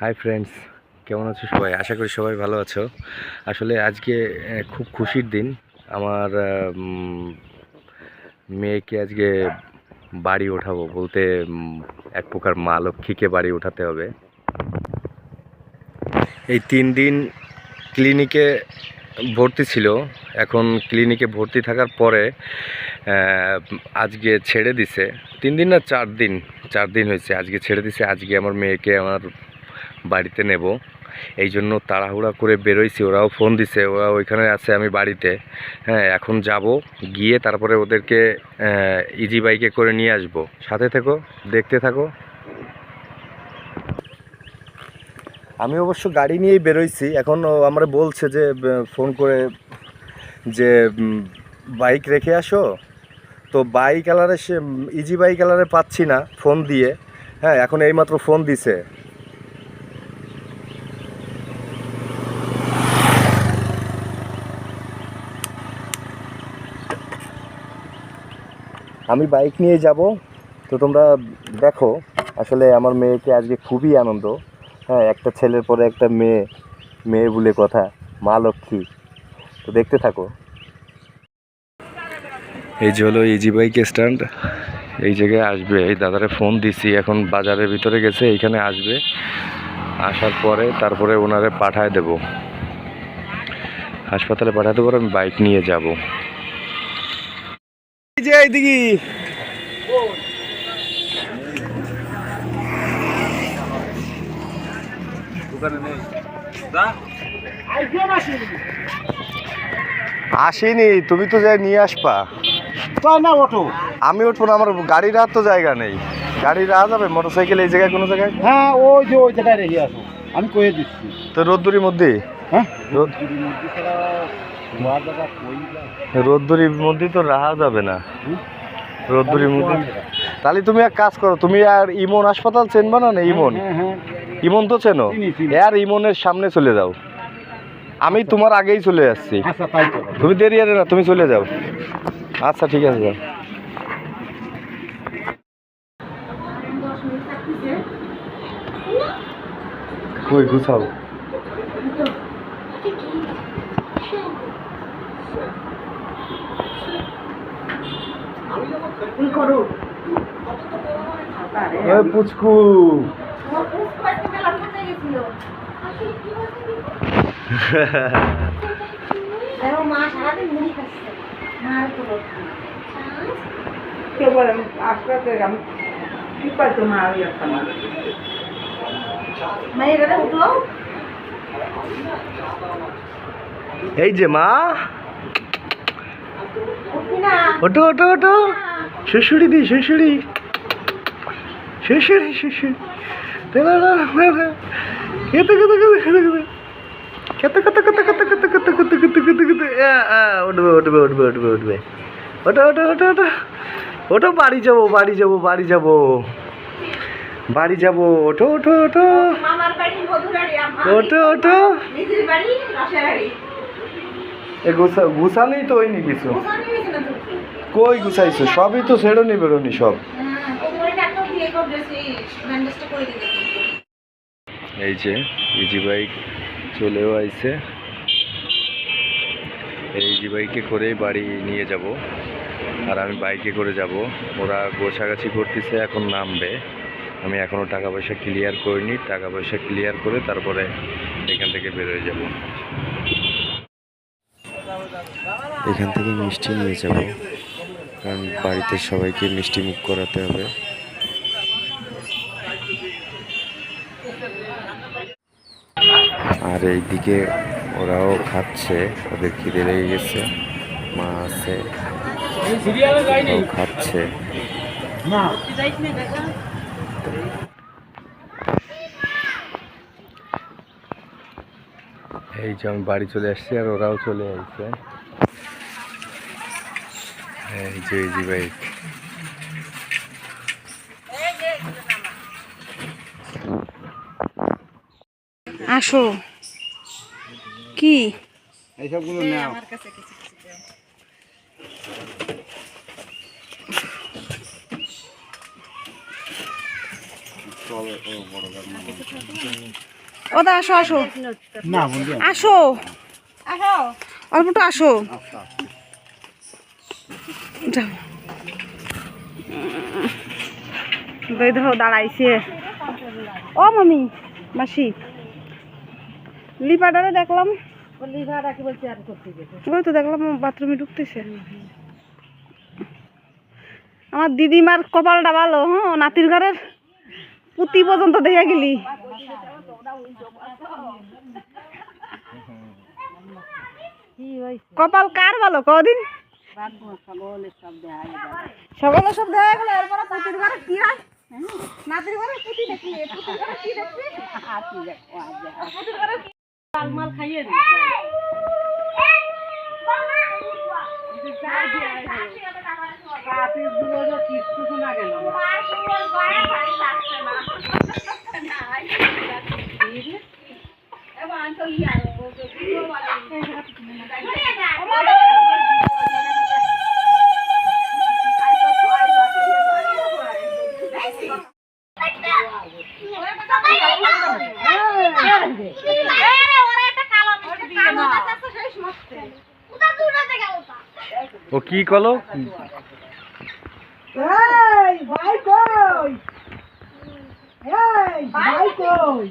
Hi friends কেমন আছো সবাই? আশা করি সবাই ভালো আছো। আসলে আজকে খুব খুশির দিন। আমার মেয়েকে আজকে বাড়ি ওঠাবো বলতে এক প্রকার মা লক্ষ্মীকে বাড়ি ওঠাতে হবে। এই তিন দিন ক্লিনিকে ভর্তি ছিল। এখন ক্লিনিকে ভর্তি থাকার পরে আজকে ছেড়ে দিছে। তিন দিন না চার দিন চার দিন হয়েছে। আজকে ছেড়ে দিছে। আজকে আমার মেয়েকে আমার বাড়িতে নেব। এই জন্য তাড়াহুড়া করে বেরোইছি। ওরাও ফোন দিছে, ওরা ওইখানে আছে আমি বাড়িতে। হ্যাঁ এখন যাব। গিয়ে তারপরে ওদেরকে ইজি বাইকে করে নিয়ে আসব। সাথে থেকো, দেখতে থাকো। আমি অবশ্য গাড়ি নিয়েই বেরোইছি। এখন আমরা বলছে যে ফোন করে যে বাইক রেখে আসো। তো বাইক কালারে সে ইজি বাইক কালারে পাচ্ছি না ফোন দিয়ে। হ্যাঁ এখন এইমাত্র ফোন দিছে। আমি বাইক নিয়ে যাব। তো তোমরা দেখো, আসলে আমার মেয়েকে আজকে খুবই আনন্দ। হ্যাঁ একটা ছেলের পরে একটা মেয়ে মেয়ে বলে কথা মা লক্ষ্মী। তো দেখতে থাকো। এই যে হলো ইজি বাইক স্ট্যান্ড এই জায়গায় আসবে। এই দাদারে ফোন দিছি এখন বাজারের ভিতরে গেছে এইখানে আসবে। আসার পরে তারপরে ওনারে পাঠায় দেব। হাসপাতালে পাঠাতে পারে আমি বাইক নিয়ে যাব। এই যে এইদিকে আসিনি তুমি তো যাই নিয়ে আসবা। তাই না অটো। আমি উঠবো না আমার গাড়ি রাখার তো জায়গা নেই। গাড়ি রাখা যাবে মোটর সাইকেল এই জায়গায় কোনো জায়গায়? হ্যাঁ ওই যে ওই জায়গায় রেখে আসো। আমি কয়ে দিচ্ছি। তো রোদ্দুরির মধ্যে হ্যাঁ? রোদ মধ্যে? রোদ্দুরির মধ্যে তো রাখা যাবে না? রোদ্দুরির মধ্যে তাহলে তুমি এক কাজ করো তুমি আর ইমন হাসপাতাল চেনবা না না ইমন? হ্যাঁ হ্যাঁ ইমন তো চেনো। আর ইমনের সামনে চলে যাও। আমি তোমার আগেই চলে যাচ্ছি আচ্ছা তুমি দেরি আরে না তুমি চলে যাও। আচ্ছা ঠিক আছে যাও। কই গুছাও। ওই পুচকু। মা সারাদিন মুড়ি খাচ্ছে। মার কোনো কেবল আমি আসতে আমি কি পাইতো না আমি একটা না মেয়েরা উঠল? এই যে মা। না। ওটো শ্বশুরি দি শ্বশুরি শ্বশুরি শ্বশুরি কেতে কেতে কেতে কেতে কেতে কেতে কেতে কেতে কেতে কেতে কেতে কেতে কেতে কেতে উঠবে উঠবে উঠবে উঠবে উঠবে ওটো ওটো ওটো ওটো ওটো বাড়ি যাব বাড়ি যাব বাড়ি যাব বাড়ি যাব ওটো ওটো নিজের বাড়ি রসারারি এ গুছা গুছানেই তো কিছু গেছে না তুই কই গুছাইছো? সবই তো ছেড়নি বেরোনি সব। এই যে ইজি বাইক চলেও আইছে। এই ইজি বাইকে করেই বাড়ি নিয়ে যাব। আর আমি বাইকে করে যাব। ওরা গোছাগাছি করতেছে, এখন নামবে। আমি এখনও টাকা পয়সা ক্লিয়ার করিনি। টাকা পয়সা ক্লিয়ার করে তারপরে এখান থেকে বেরোয় যাব। এখান থেকে মিষ্টি নিয়ে যাব। কারণ বাড়িতে সবাইকে মিষ্টি মুখ করাতে হবে। আর এইদিকে ওরাও খাচ্ছে, ওদের খিদে লেগে গেছে, মা আছে খাচ্ছে। এই যে আমি বাড়ি চলে আসছি আর ওরাও চলে আসছে। এই যে বাইক আসো। কি? এইসবগুলো নাও। আমার কাছে কিছু কিছু ও আসো আসো। না আসো। আসো। অল্পটা আসো। আচ্ছা। দই ধো, দাঁড়াইছে। ও মামি, মাসি। লিপাডারে দেখলাম। ওই তো দেখলাম বাথরুমে ঢুকতেছে। আমার দিদিমার কপালটা ভালো হ্যাঁ নাতির ঘরের পুতি পর্যন্ত দেখে গেলি। কপাল কার ভালো কদিন? সকলের সব দেখা সকলে সব দেখা গেল এরপরে পুতির ঘরে কি হয় নাতির ঘরে পুতি দেখলি পুতির ঘরে কি দেখলি মাল খাইয়ে কিছু শোনা গেল ও কি কলো? ভাই কই? ভাই কই?